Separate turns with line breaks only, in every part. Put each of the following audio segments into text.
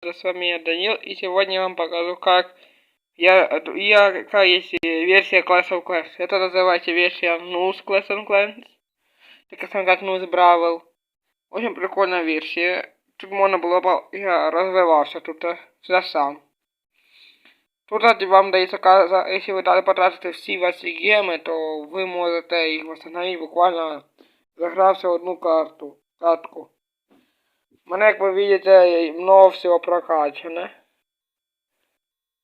С вами я Данил, и сегодня я вам покажу, как я, я какая есть версия Clash of Clans. Это называется версия NUS Clash of Clans. Так само как NUS Brawl. Очень прикольная версия. Тут можно было бы, я развивался тут за сам. Тут вам дається, якщо ви далі потратите всі ваші геми, то ви можете їх восстановити буквально загравши одну карту. катку. Мене, як ви бачите, много всего прокачано.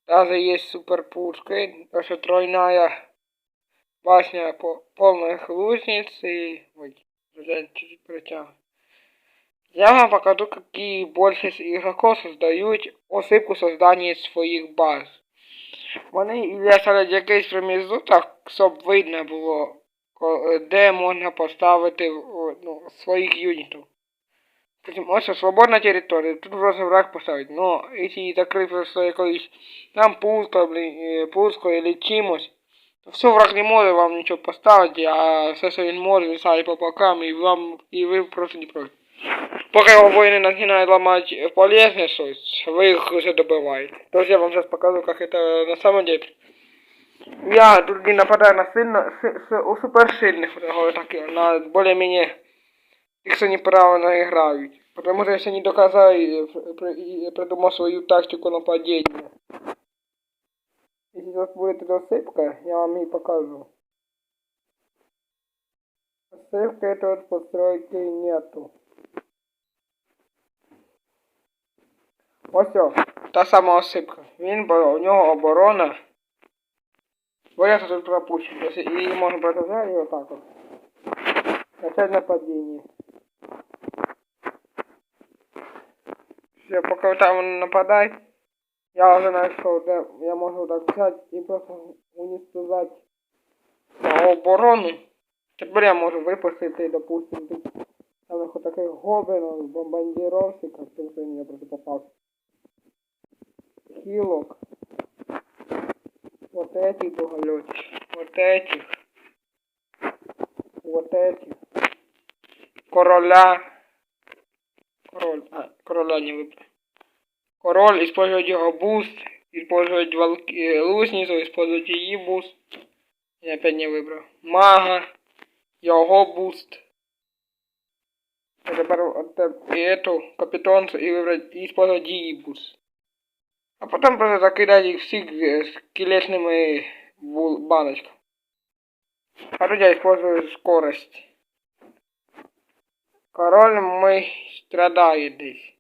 Даже есть супер пушки. Даже тройная башня по полных лучниц и... Ой, чуть-чуть притягиваю. Я вам покажу, какие больше игроков создают осыпку создания своих баз. Вони ілля якийсь проміжуток, щоб видно було, де можна поставити ну, своїх юнітів. Ось свободна територія, тут просто враг поставить. Но якщо закрити просто якоюсь там пусто, блин, пусто или чимось, то все враг не може вам нічого поставити, а все, що він може, по бокам, і вам, і ви просто не проти. Поки його воїни починають ламати полезне щось, ви їх вже добиваєте. Тож я вам зараз покажу, як це на самом деле. Я тут не нападаю на сильно, с, с, у суперсильних, так, на более-менее их что неправильно играют. Потому что если не доказали и придумал свою тактику нападения. Если у вас будет засыпка, я вам и покажу. Засыпка это вот постройки нету. Ось все, та сама осипка. Він у нього оборона. Варіант тут пропущен. І можна продовжати вот так вот. Начать нападение. Все, пока там нападай, я уже нашел, да, я могу так взять и просто уничтожать оборону. Теперь я могу выпустить, допустим, там их вот таких гоблинов, бомбардировщиков, потому что я просто попался. Хилок. Вот этих дуголетов. Вот этих. Вот этих. Короля. Король. А, короля не выбрал. Король использует его буст. Использует волки, лучницу, использует ее буст. Я опять не выбрал. Мага. Его буст. Тепер и эту капитонцу и выбрать и использовать її буст. А потом просто закидать их всех скелетными баночками. А тут я использую скорость. Король мой страдает здесь.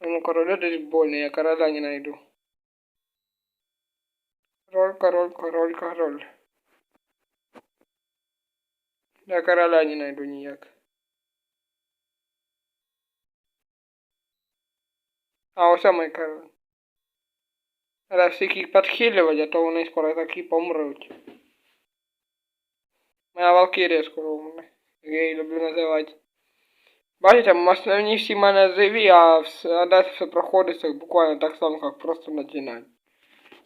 Ему королю здесь больно, я короля не найду. Король, король, король, король. Я короля не найду ніяк. А ось мой король. Треба всіх їх підхилювати, а то вони скоро такі помруть. Моя Валкірія скоро умре. Я її люблю називати. Бачите, основні всі мене живі, а, все, а далі все проходиться буквально так само, як просто починати.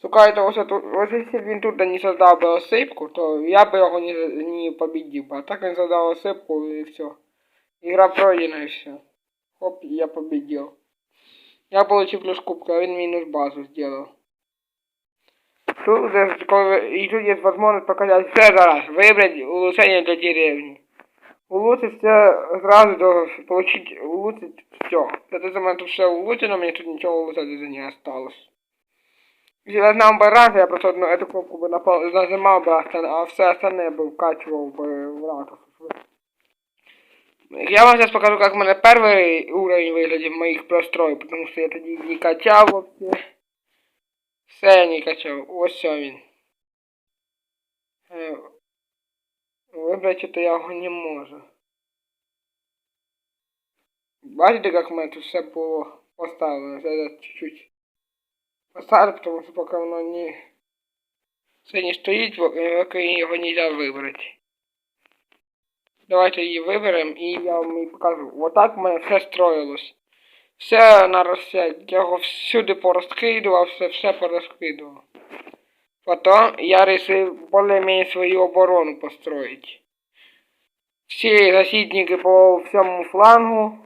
Шукайте, ось тут, ось якщо він тут не создав би осипку, то я би його не, не победив. А так він создав осипку і все. Игра пройдена и все. Хоп, я победил. Я получил плюс кубка, а он минус базу сделал. Тут, и тут есть возможность показать все за раз. Выбрать улучшение для деревни. Улучшить все сразу до получить улучшить все. Это за меня тут все улучшено, мне тут ничего улучшать уже не осталось. Если я знал бы раз, я просто одну эту кнопку бы напал, нажимал бы, а все остальное бы вкачивал бы в ратус. Я вам сейчас покажу, как у меня первый уровень выглядит моих простроек, потому что я тогда не качал вообще. Все я не качав. Ось все. Е, Вибрати я його не можу. Бачите, як мене тут все було поставлено. Зараз чуть-чуть поставлю, тому що поки воно не... Це не стоїть, поки його не можна вибрати. Давайте її виберемо і я вам її покажу. Вот так в мене все строїлось. Все на розсядь. Я його всюди порозкидував, все все порозкидував. Потім я вирішив більш-менш свою оборону построїти. Всі засідники по всьому флангу.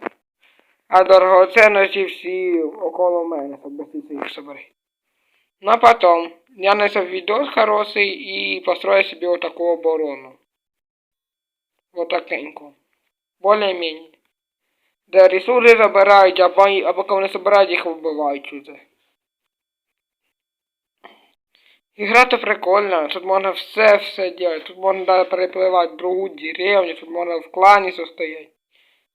А дорогоценності всі около мене, їх собрати. Ну а потом я найду видос хороший и построю себе вот такую оборону. Вот такеньку. Более-менее. Де ресурси забирають, або, або коли не забирають, їх вбивають уже. Ігра то прикольна, тут можна все-все делать. Тут можна перепливати другу деревню, тут можна в клані состоять.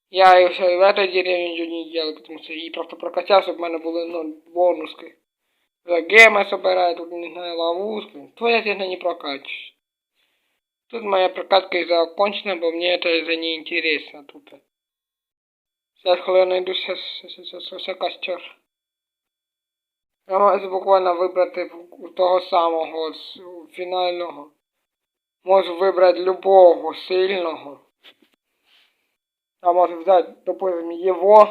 Я і все в этой деревне ничего не делал, потому что її просто прокачав, щоб в мене були ну, бонуски. За гема собираю, тут не знаю, ловушки. То я не прокачиваюсь. Тут моя прокатка и закончена, бо мне это за неинтересно тут. Сейчас коли найду сейчас, сейчас, сейчас, сейчас костер. Я можу буквально вибрати того самого з фінального. Можу вибрати любого сильного. А можу взяти, допустим, его,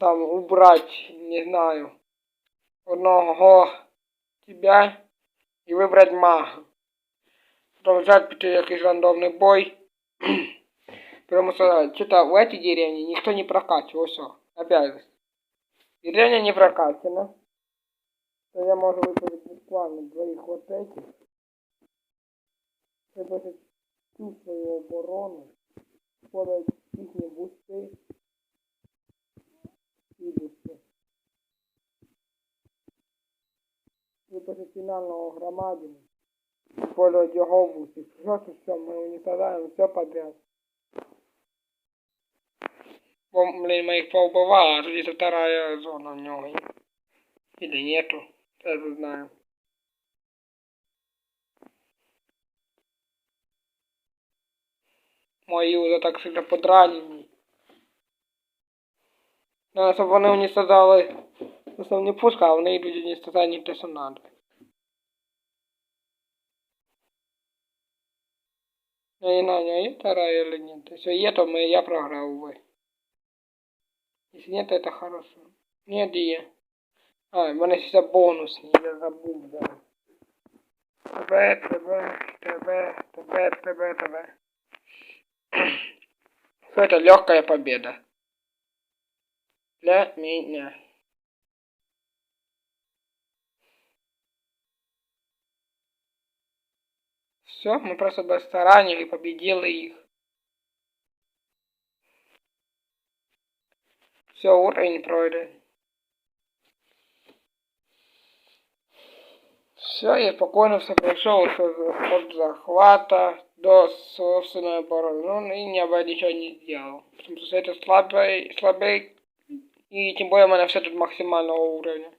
там убрать, не знаю, одного тебя и выбрать мага. Потом взять піти якийсь рандомный бой. Потому что что-то в этой деревне никто не прокачивал, все, опять. Деревня не прокачана. То я можу вибрати буквально двоих вот этих. Вибрати цю свою оборону. Подать їхні бусти. І бусти. Вибрати фінального громадину. Использовать його бусти. Просто все, ми уничтожаем все подряд. Бо, блин, мы их поубивали, а тут есть вторая зона у него. Или нету. Я не знаю. Мої уже так сильно подранені. Надо, щоб вони уничтожали основні пушки, а вони йдуть уничтожати те, що надо. Я не знаю, у него есть вторая или нет. Если есть, то мы, я проиграл, увы. Если нет, то это хорошо. Нет, є. А, в мене ще бонусні, я забув, да. Тебе, тебе, тебе, тебе, тебе, тебе. Это легкая победа. Для меня. Все, мы просто без старания и победили их. Все, уровень пройден. Все, я спокойно все прошел от захвата до собственной обороны. Ну, и не бы ничего не сделал. Потому что это слабый, слабый, и тем более у меня все тут максимального уровня.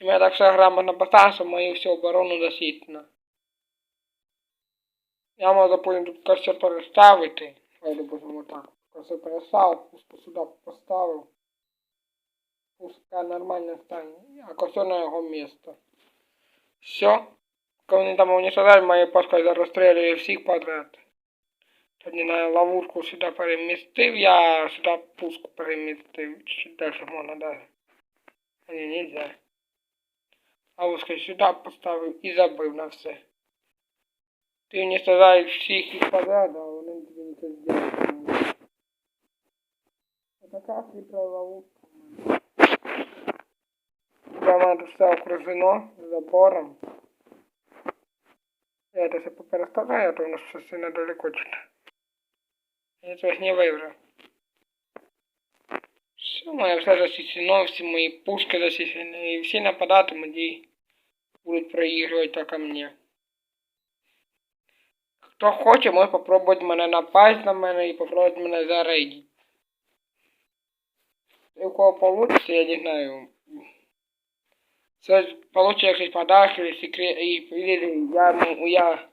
У меня так все грамотно поставил, что мою всю оборону засчитано. Я можу потім тут костер переставити. Ой, допустимо так. Костер переставив, пусто сюди поставив. Пускай нормально стане. А костер на його місце. Все. Коли вони там уничтожають, мої паска розстрілює всіх подряд. Тут не знаю, ловушку сюди перемістив, я сюди пуск перемістив. Чуть дальше можна дати. А не, нельзя. Ловушку сюди поставив і забив на все. Ты уничтожаешь всех их подряд, а вони тобі нічого зробити не можуть. Така хитра ловушка в мене. Там мене тут все окружено забором. Я это все попереставляю, а то у нас все сильно далеко что-то. Я этого не выбрал. Все, моє все засічено, всі мої пушки засічені, і всі нападатимуть і будуть проігрувати только мне. Хто хоче, може попробувати мене напасть на мене і попробувати мене зарейдити. І у кого получится, я не знаю. Це получится якийсь подарок или секрет, і, или я, ну, я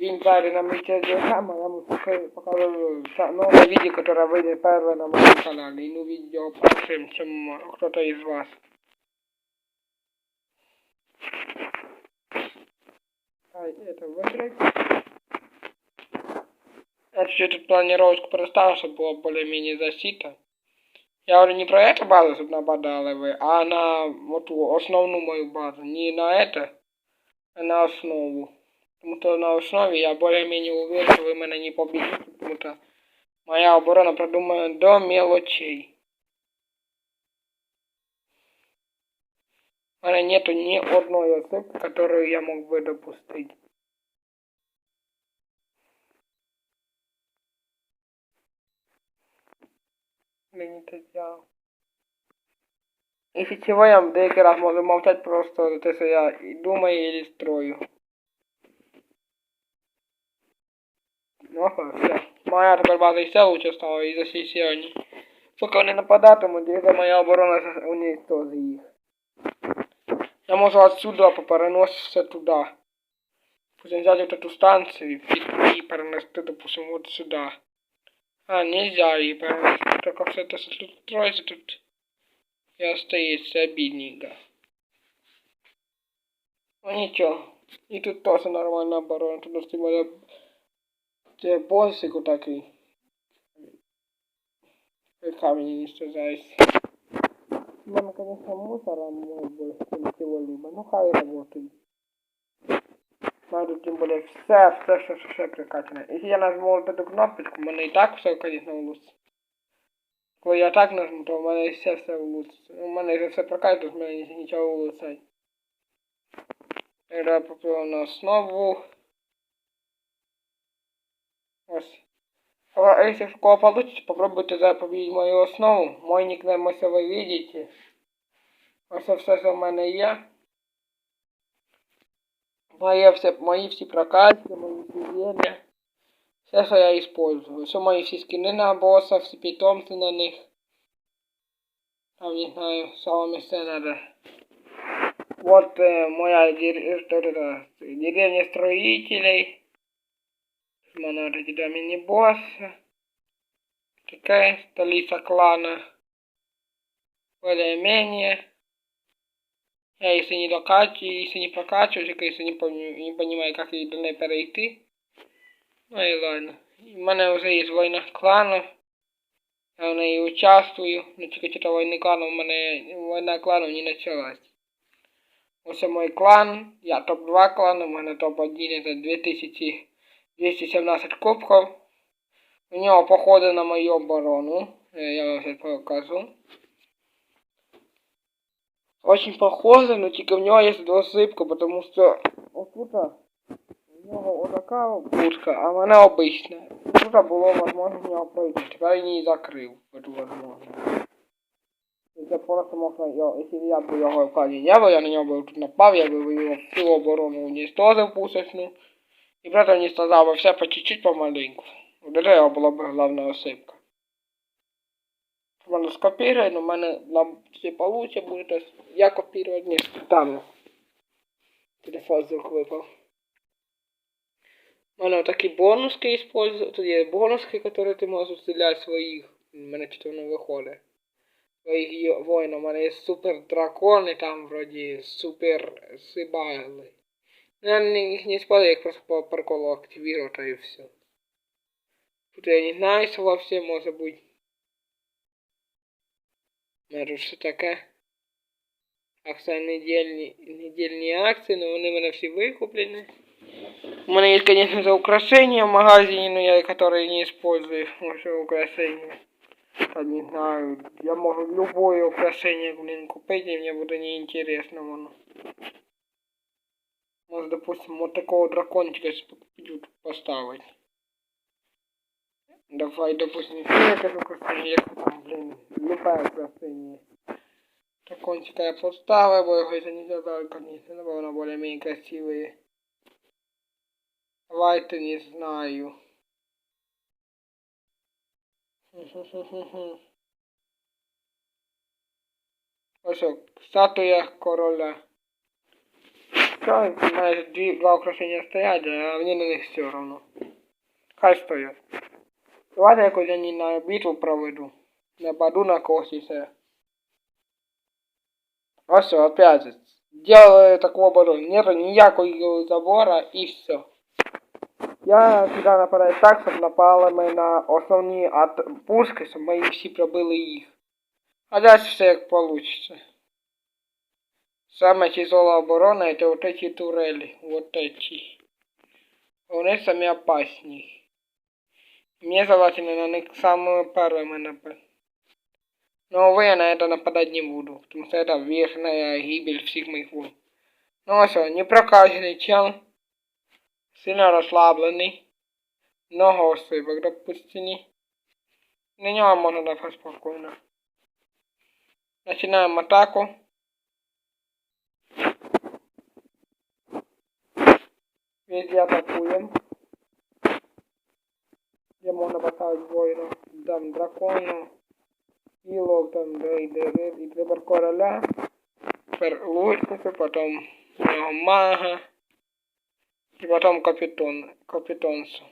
він зараз на мече диаграмма, я ему покажу новое видео, которое выйдет первое на моем канале. И ну видео первым, чем кто-то из вас. А, это выиграть. Я чуть тут планировочку проставил, чтобы было более-менее засито. Я говорю не про эту базу, чтобы нападали вы, а на вот основную мою базу. Не на это, а на основу. Потому что на основе я более-менее уверен, что вы меня не победите. Потому что моя оборона продумана до мелочей. У меня нету ни одной ошибки, которую я мог бы допустить. Мені взяв. Якщо чого, я деякий раз можу мовчати просто те, що я і думаю, і строю. Ну, все. Моя тепер база і все лучше стала і за всі сьогодні. Поки вони нападатимуть, і за моя оборона уничтожить їх. Я можу отсюда попереноситися туди. Потім взяти вот эту станцию и перенести, допустим, вот сюда. А, нельзя ее перенести, только все это тут строится тут и остается обидненько. Ну ничего, и тут тоже нормально оборона, тут тем более те боссику такой. Камень не стязайся. Мама, конечно, мусором мог бы чего-либо, ну хай работает. Надо тим более все, все, все, все, все прикачане. Якщо я нажму вот эту кнопочку, в мене і так все, конечно, улучшится. Коли я так нажму, то в мене все все улучшится. У мене вже все прокачано, то в мене нічого улучшать. Я попробую на основу. Ось. А если в кого получится, попробуйте запобить мою основу. Мой никнейм ось ви видите. Ось все, що в мене є. Мои все, мои все прокачки, мои все зелья. Все, что я использую. Все мои все скины на босса, все питомцы на них. Там, не знаю, самыми все надо. Вот э, моя дер... что это, деревня строителей. Монада для мини-босса. Такая столица клана. Более-менее. Я если не докачиваю, если не прокачиваю, если не, не понимаю, как до неї перейти. Ну і ладно. У мене вже є війна клану. Я в неї участвую. Ну тільки чого війни клану, у мене війна клану не почалась. Ось мой клан. Я топ-2 клан, у мене топ-1 це 2217 кубків. У нього походи на мою оборону. Я вам сейчас покажу Очень похоже, но тільки в нього є досипка, потому що отут у нього отака пушка, а в мене обична. Тут було можливо в нього пройти. Тепер я її закрив, эту возможность. Це просто можна його, якщо я б його в я би я на нього би тут напав, я би його всю оборону уничтожив пусочну. І при этом уничтожав би все по чуть-чуть помаленьку. Вот это його була б головна Можно скопировать, но у мене нам все получится будет. Я копировать не стану. Телефон рук випав. У мене такі бонуски использую. Тут є бонуски, які ти можеш стріляти своїх. У чого не виходить. Своїх воїнів. У мене є супер дракони там вроді супер сибайли. Я не, їх не использую, я просто по приколу активирую и все. Тут я не знаю, что вообще может быть. Меру, що таке? Акція недільні, недільні акції, але вони в мене всі викуплені. У меня есть, конечно, за украшения в магазине, но я которые не использую. Уже украшения. Я не знаю. Я могу любое украшение, блин, купить, и мне будет неинтересно оно. Может, допустим, вот такого дракончика поставить. Давай, допустим, это украшение, там, Блин, любая украшение. Дракончика я поставил, бо его это не задал, конечно, но воно более-менее красивые. Давайте не знаю. Ось статуя короля. Що, майже дві, два украшення стоять, а мені на них все равно. Хай стоять. Давайте якось я не на битву проведу. Нападу на когось і все. Ось все, опять же. Делаю такого оборону. Нету ніякого забора і все. Я сюди нападаю так, щоб напали ми на основні ат... пушки, щоб ми всі пробили їх. А далі все як получится. Самая тяжелая оборона это вот эти турели. Вот эти. Вони самі опасні. Мне желательно на них самые первыми напасть. Но увы, я на это нападать не буду, потому что это вечная гибель всех моих войн. Ну а что, непрокачанный чел, сильно розслаблений, много ошибок допущені. На нього можна дати спокійно. Начинаем атаку. Везде атакуем. Где можно поставить воїна. Там дракону. Ілок, там рейдери, і тепер короля. Тепер лучницю, потім цього мага. І потім капітон, капітонцу.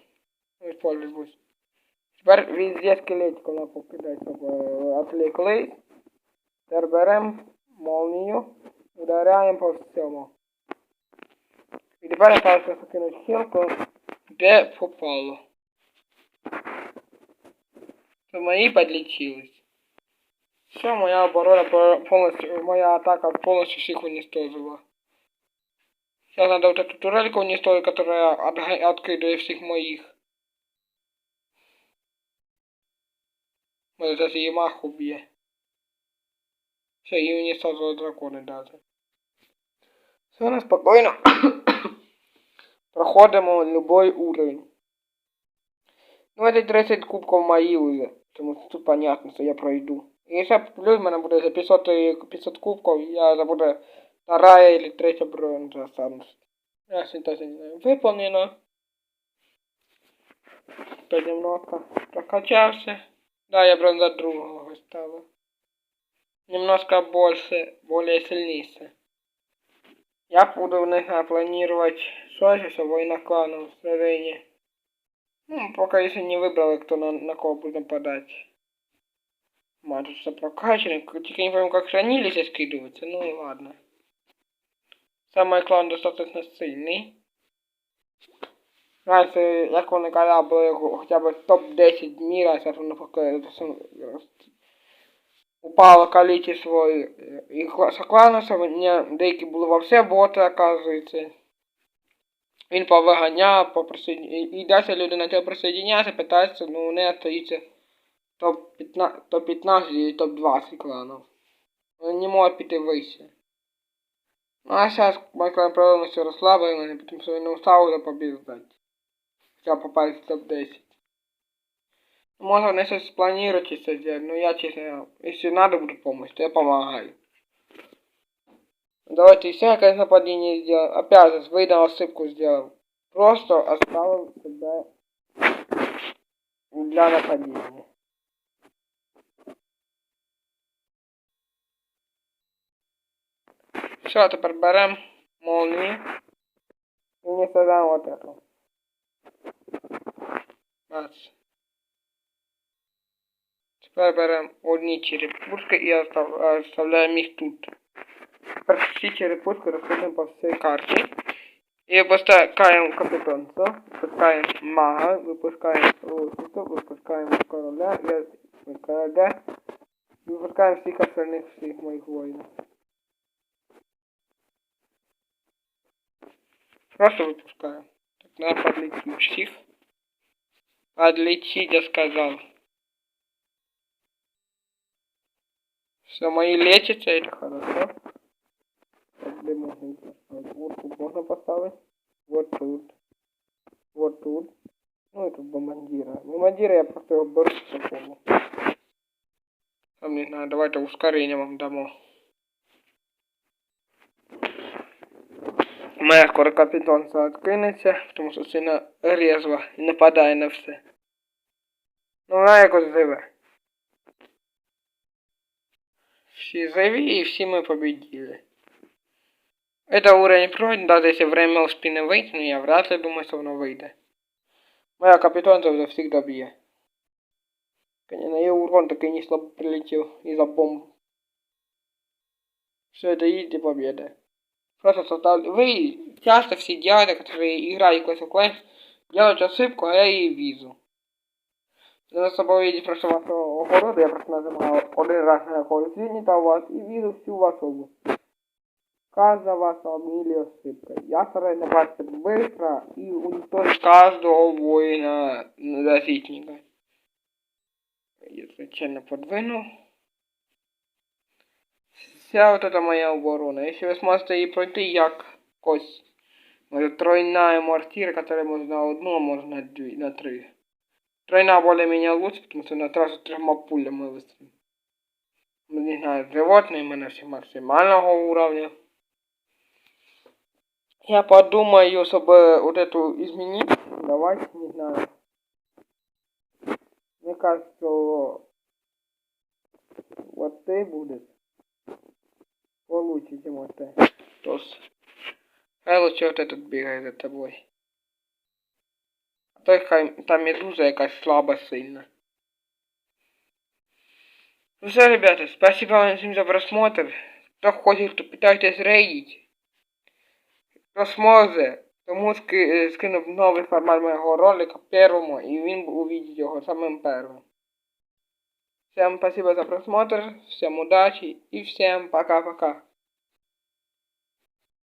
Используюсь. Тепер везде скелетиком надо покидати, щоб е, отвлеклись. Тепер беремо молнію, ударяємо по всьому. І тепер осталось закинути хілку, де попало. Щоб мої. Все, моя оборона по- полностью, моя атака полностью всех уничтожила. Сейчас надо вот эту турельку уничтожить, которая отга- откидывает всех моих. Может, сейчас Ямах убьет. Все, и уничтожила драконы даже. Все, на спокойно. Проходимо любой уровень. Ну, это 30 кубков мои уже. Тому що тут понятно, що я пройду. І плюс в мене буде за 500, і- 500 кубків, я забуду вторая или третья бронза останусь. Я теж не знаю. Выполнено. Опять немножко. Да, я бронза другого стала. Немножко больше, более сильнейшая. Я буду знаю, планировать что еще война кланов в сражении. Ну, пока еще не выбрал, кто на, на кого будет нападать. Мать, тут все прокачано, только не помню, как хранилище скидывается, ну и ладно. Самый клан достаточно сильный. Раньше, як вони казали, було хоча б топ-10 мира, зараз воно поки упало количество їх кланів, мені деякі були вообще боти, оказується. Він повиганяв, попросив, і, і далі люди почали присоединятися, питаються, ну не остається топ-15 топ-15 і топ-20 кланів. Вони не можуть піти вище. Ну а зараз мой клан повністю розслаблений, тому що він не устав вже побіждати. Хоча попасть в топ-10. Можно на щось спланировать и все сделать, но я честно, если надо буду помощь, то я помогаю. Давайте еще какое нападение сделаем. Опять же, выйдем ошибку сделаем. Просто оставим себя для нападения. Все, теперь берем молнии и не создаем вот эту. Бац. Тепер беремо одні черепушки і остав- оставляємо їх тут. Тепер всі черепушки розходимо по всій карті. І випускаємо капітанця, випускаємо мага, випускаємо лучницю, випускаємо короля, і короля, і випускаємо всіх остальних всіх моїх воїнів. Просто выпускаю. Так, надо подлететь всех. Подлететь, я сказал. Все, мои лечатся, это хорошо. Где можно поставить? Вот тут можно поставить. Вот тут. Вот тут. Ну тут бомбандира. Бомбандира я просто его беру с такого. Там не знаю, давайте ускорение вам дамо. Моя скоро капітонця відкинеться, тому що сильно резво і нападає на все. Ну, вона якось живе. Всі живі і всі ми победили. Это уровень пройден, даже если время у спины выйти, но я вряд ли думаю, что оно выйдет. Моя капитанца уже всегда бьет. Конечно, ее урон так и не слабо прилетел из-за бомб. Все это изи победа. Просто создал... Вы часто все делаете, которые играют в Clash of Clans, делают ошибку, а я ее вижу. За собой видеть просто вашего огорода, я просто нажимаю один раз на какой свинит у вас и вижу всю вашу Каждая ваша мили ошибка. Я стараюсь набрать это быстро и уничтожить каждого воина защитника. Я случайно подвинул. вся вот эта моя оборона. Если вы сможете її пройти якось. Може тройная мортира, которая можно на одну, а можно на две, на три. Тройна более-менее лучше, потому что на сразу трьома пулями выстрелим. Ну, Не знаю, животные мы на все максимального уровня. Я подумаю, чтобы вот эту изменить. Давайте, не знаю. Мне кажется, что вот ты будет получше, чем вот ты. То есть, хай лучше вот этот бегает за тобой. А то хай там медуза якась слаба сильно. Ну все, ребята, спасибо вам всем за просмотр. Кто хочет, кто пытайтесь рейдить. Хто зможе, тому ски- е, скинув новий формат моєго ролика первому, і він увидить його самим первым. Всем спасибо за просмотр, всем удачи и всем пока-пока.